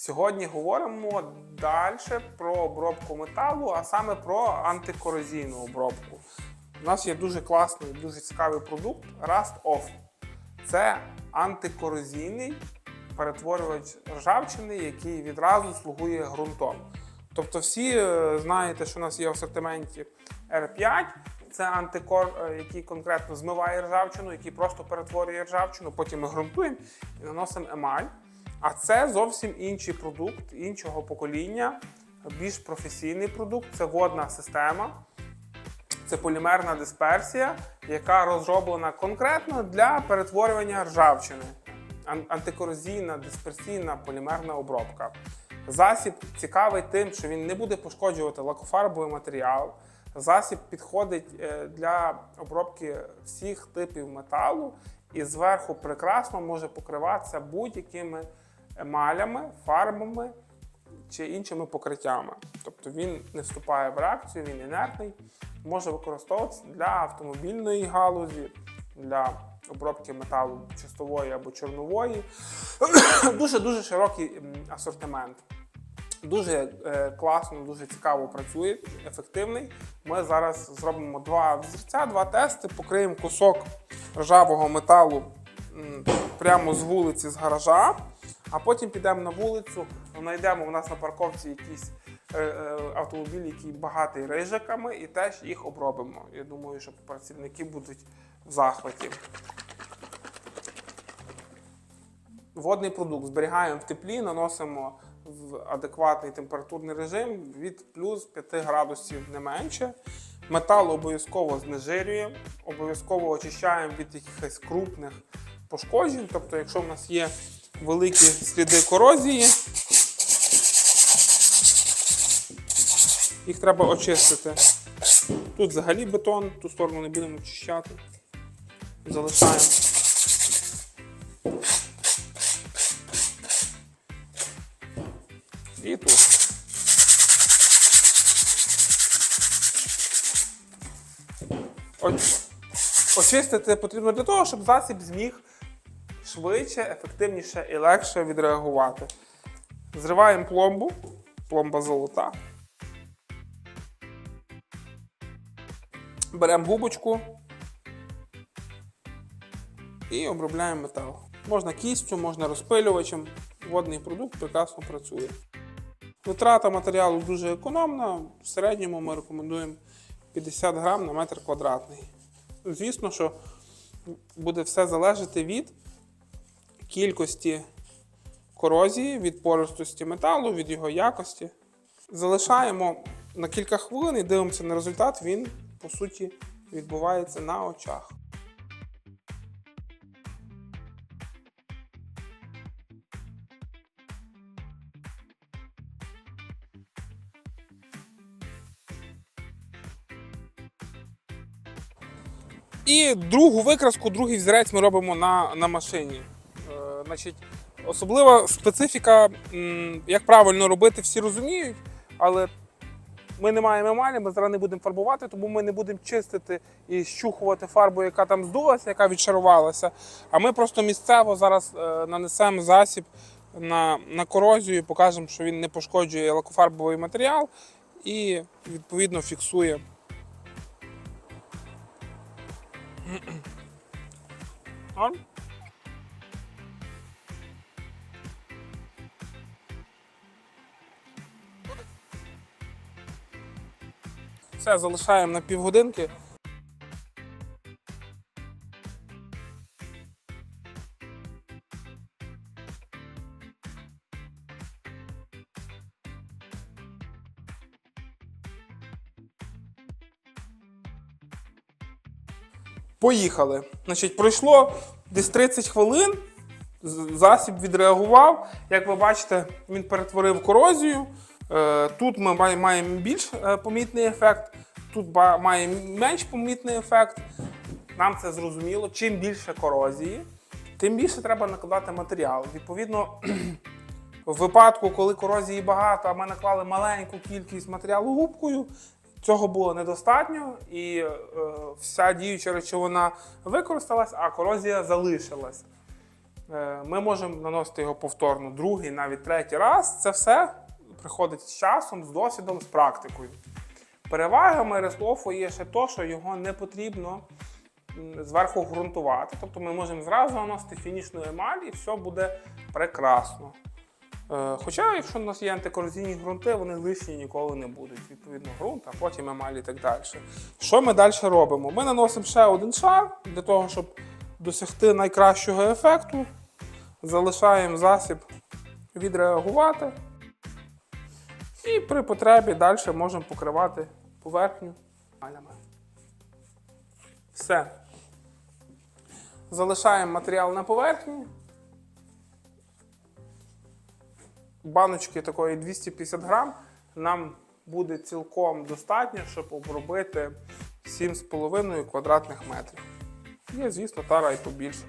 Сьогодні говоримо далі про обробку металу, а саме про антикорозійну обробку. У нас є дуже класний, дуже цікавий продукт Rust Off. Це антикорозійний перетворювач ржавчини, який відразу слугує ґрунтом. Тобто, всі е, знаєте, що у нас є в асортименті R5. Це антикор, е, який конкретно змиває ржавчину, який просто перетворює ржавчину, потім ми ґрунтуємо і наносимо емаль. А це зовсім інший продукт іншого покоління, більш професійний продукт. Це водна система. Це полімерна дисперсія, яка розроблена конкретно для перетворювання ржавчини. Антикорозійна дисперсійна полімерна обробка. Засіб цікавий тим, що він не буде пошкоджувати лакофарбовий матеріал. Засіб підходить е, для обробки всіх типів металу і зверху прекрасно може покриватися будь-якими емалями, фарбами чи іншими покриттями. Тобто він не вступає в реакцію, він інертний, може використовуватися для автомобільної галузі, для обробки металу чистової або чорнової. Дуже-дуже широкий асортимент. Дуже е, класно, дуже цікаво працює, ефективний. Ми зараз зробимо два взірця, два тести, покриємо кусок ржавого металу м, прямо з вулиці з гаража, а потім підемо на вулицю, знайдемо у нас на парковці якісь е, е, автомобіль, який багатий рижиками, і теж їх обробимо. Я думаю, що працівники будуть в захваті. Водний продукт зберігаємо в теплі, наносимо в адекватний температурний режим від плюс 5 градусів не менше. Метал обов'язково знежирюємо, обов'язково очищаємо від якихось крупних пошкоджень. Тобто, якщо в нас є великі сліди корозії, їх треба очистити. Тут взагалі бетон, ту сторону не будемо очищати. Залишаємо. І тут. Очистити потрібно для того, щоб засіб зміг швидше, ефективніше і легше відреагувати. Зриваємо пломбу, пломба золота. Беремо губочку і обробляємо метал. Можна кістю, можна розпилювачем. Водний продукт прекрасно працює. Витрата матеріалу дуже економна. В середньому ми рекомендуємо 50 грам на метр квадратний. Звісно, що буде все залежати від кількості корозії, від пористості металу, від його якості. Залишаємо на кілька хвилин і дивимося на результат. Він, по суті, відбувається на очах. І другу викраску, другий взірець ми робимо на, на машині. Значить, особлива специфіка, як правильно робити, всі розуміють, але ми не маємо емалі, ми зараз не будемо фарбувати, тому ми не будемо чистити і щухувати фарбу, яка там здулася, яка відшарувалася. А ми просто місцево зараз е, нанесемо засіб на, на корозію і покажемо, що він не пошкоджує лакофарбовий матеріал і відповідно фіксує. Все, залишаємо на півгодинки. Поїхали. Значить, пройшло десь 30 хвилин. Засіб відреагував. Як ви бачите, він перетворив корозію. Е, Тут ми маємо більш е, помітний ефект, тут маємо менш помітний ефект. Нам це зрозуміло. Чим більше корозії, тим більше треба накладати матеріал. Відповідно, в випадку, коли корозії багато, а ми наклали маленьку кількість матеріалу губкою, цього було недостатньо, і е, вся діюча речовина використалась, а корозія залишилась. Е, Ми можемо наносити його повторно другий, навіть третій раз. Це все приходить з часом, з досвідом, з практикою. Перевагами рестофу є ще те, що його не потрібно зверху ґрунтувати. Тобто ми можемо зразу наносити фінішну емаль і все буде прекрасно. Е, Хоча, якщо у нас є антикорозійні ґрунти, вони лишні ніколи не будуть. Відповідно, ґрунт, а потім емаль і так далі. Що ми далі робимо? Ми наносимо ще один шар для того, щоб досягти найкращого ефекту. Залишаємо засіб відреагувати. І при потребі далі можемо покривати поверхню малями. Все. Залишаємо матеріал на поверхні. Баночки такої 250 грам нам буде цілком достатньо, щоб обробити 7,5 квадратних метрів. Є, звісно, тара і побільше.